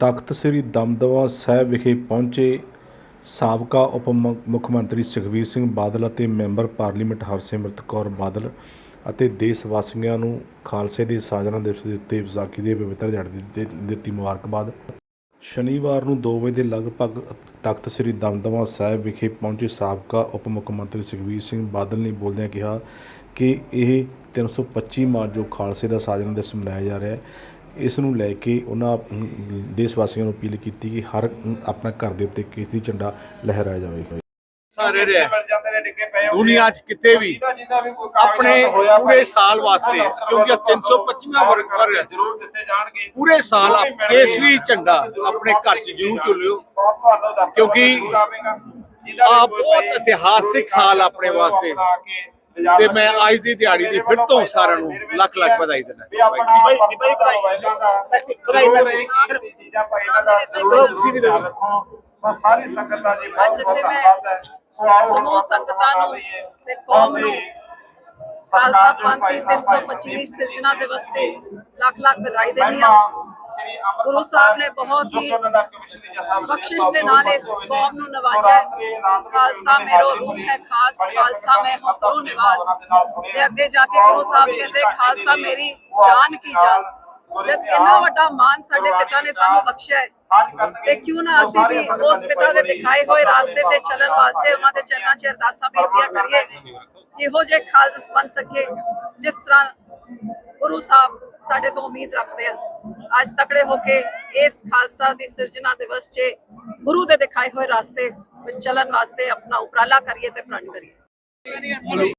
ਤਖਤ ਸ੍ਰੀ ਦਮਦਮਾ ਸਾਹਿਬ ਵਿਖੇ ਪਹੁੰਚੇ ਸਾਬਕਾ ਉਪ ਮੁੱਖ ਮੰਤਰੀ ਸੁਖਬੀਰ ਸਿੰਘ ਬਾਦਲ ਅਤੇ ਮੈਂਬਰ ਪਾਰਲੀਮੈਂਟ ਹਰਸਿਮਰਤ ਕੌਰ ਬਾਦਲ ਅਤੇ ਦੇਸ਼ ਵਾਸੀਆਂ ਨੂੰ ਖਾਲਸੇ ਦੇ ਸਾਜਨਾ ਦਿਵਸ ਦੇ ਉੱਤੇ ਵਿਸਾਖੀ ਦੇ ਪਵਿੱਤਰ ਦਿਹਾੜੇ ਦੀ ਦਿੱਤੀ- ਦਿੱਤੀ ਮੁਬਾਰਕਬਾਦ। ਸ਼ਨੀਵਾਰ ਨੂੰ 2 ਵਜੇ ਦੇ ਲਗਭਗ ਤਖਤ ਸ੍ਰੀ ਦਮਦਮਾ ਸਾਹਿਬ ਵਿਖੇ ਪਹੁੰਚੇ ਸਾਬਕਾ ਉਪ ਮੁੱਖ ਮੰਤਰੀ ਸੁਖਬੀਰ ਸਿੰਘ ਬਾਦਲ ਨੇ ਬੋਲਦਿਆਂ ਕਿਹਾ ਕਿ ਇਹ 325 ਮਾਰਚ ਜੋ ਖਾਲਸੇ ਦਾ ਸਾਜਨਾ ਦਿਵਸ ਮਨਾਇਆ ਜਾ ਰਿਹਾ ਹੈ ਇਸ ਨੂੰ ਲੈ ਕੇ ਉਹਨਾਂ ਦੇਸ਼ ਵਾਸੀਆਂ ਨੂੰ ਅਪੀਲ ਕੀਤੀ ਕਿ ਹਰ ਆਪਣਾ ਘਰ ਦੇ ਉੱਤੇ ਕੇਸਰੀ ਝੰਡਾ ਲਹਿਰਾਇਆ ਜਾਵੇ। ਸਾਰੇ ਰਹੇ। ਦੁਨੀਆ 'ਚ ਕਿਤੇ ਵੀ ਆਪਣੇ ਪੂਰੇ ਸਾਲ ਵਾਸਤੇ ਕਿਉਂਕਿ 325ਵਾਂ ਵਰਗ ਵਰਗ ਹੈ, ਜ਼ਰੂਰ ਦਿੱਤੇ ਜਾਣਗੇ। ਪੂਰੇ ਸਾਲ ਆਪ ਕੇਸਰੀ ਝੰਡਾ ਆਪਣੇ ਘਰ 'ਚ ਜ਼ਰੂਰ ਝੁਲਿਓ ਕਿਉਂਕਿ ਆ ਬਹੁਤ ਇਤਿਹਾਸਿਕ ਸਾਲ ਆਪਣੇ ਵਾਸਤੇ। ਤੇ ਮੈਂ ਅੱਜ ਦੀ ਦਿਹਾੜੀ ਦੀ ਫਿਰ ਤੋਂ ਸਾਰਿਆਂ ਨੂੰ ਲੱਖ ਲੱਖ ਵਧਾਈ ਦਿੰਦਾ। ਭਾਈ ਭਾਈ ਭਾਈ ਇਹਨਾਂ ਦਾ ਚਲੋ ਤੁਸੀਂ ਵੀ ਦੇ ਦਿਓ। ਸਾਰੀ ਸੰਗਤ ਦਾ ਜੀ ਅੱਜ ਇੱਥੇ ਮੈਂ ਸਮੂਹ ਸੰਗਤਾਂ ਨੂੰ ਤੇ ਕੌਮ ਨੂੰ ਖਾਲਸਾ ਪੰਥ ਦੀ 325ਵੀਂ ਸਿਰਜਣਾ ਦਿਵਸ ਤੇ ਲੱਖ ਲੱਖ ਵਧਾਈ ਦਿੰਦੀ ਹਾਂ। ਗੁਰੂ ਸਾਹਿਬ ਨੇ ਬਹੁਤ ਹੀ ਬਖਸ਼ਿਸ਼ ਦੇ ਨਾਲ ਇਸ ਕੌਮ ਨੂੰ ਨਵਾਜਿਆ। ਖਾਲਸਾ ਮੇਰੋ ਰੂਪ ਹੈ ਖਾਸ ਖਾਲਸਾ ਮੈਂ ਹੂੰ ਕਰੂੰ ਨਿਵਾਸ। ਤੇ ਅੱਗੇ ਜਾ ਕੇ ਗੁਰੂ ਸਾਹਿਬ ਕਹਿੰਦੇ ਖਾਲਸਾ ਮੇਰੀ ਜਾਨ ਕੀ ਜਾਨ? ਜਦ ਇੰਨਾ ਵੱਡਾ ਮਾਨ ਸਾਡੇ ਪਿਤਾ ਨੇ ਸਾਨੂੰ ਬਖਸ਼ਿਆ ਹੈ ਤੇ ਕਿਉਂ ਨਾ ਅਸੀਂ ਵੀ ਉਸ ਪਿਤਾ ਦੇ ਦਿਖਾਏ ਹੋਏ ਰਾਸਤੇ ਤੇ ਚੱਲਣ ਵਾਸਤੇ ਉਹਨਾਂ ਦੇ ਚਰਨਾਂ 'ਚ ਅਰਦਾਸਾਂ ਬੇਨਤੀਆਂ ਕਰੀਏ ਇਹੋ ਜਿਹੇ ਖਾਲਸ ਬਣ ਸਕੇ ਜਿਸ ਤਰ੍ਹਾਂ ਗੁਰੂ ਸਾਹਿਬ ਸਾਡੇ ਤੋਂ ਉਮੀਦ ਰੱਖਦੇ ਆ ਅੱਜ ਤਕੜੇ ਹੋ ਕੇ ਇਸ ਖਾਲਸਾ ਦੀ ਸਿਰਜਣਾ ਦਿਵਸ 'ਚ ਗੁਰੂ ਦੇ ਦਿਖਾਏ ਹੋਏ ਰਸਤੇ ਵਿੱਚ ਚੱਲਣ ਵਾਸਤੇ ਆਪਣਾ ਉਪਰਾਲਾ ਕਰੀਏ ਤੇ ਪ੍ਰਣ ਕਰੀਏ।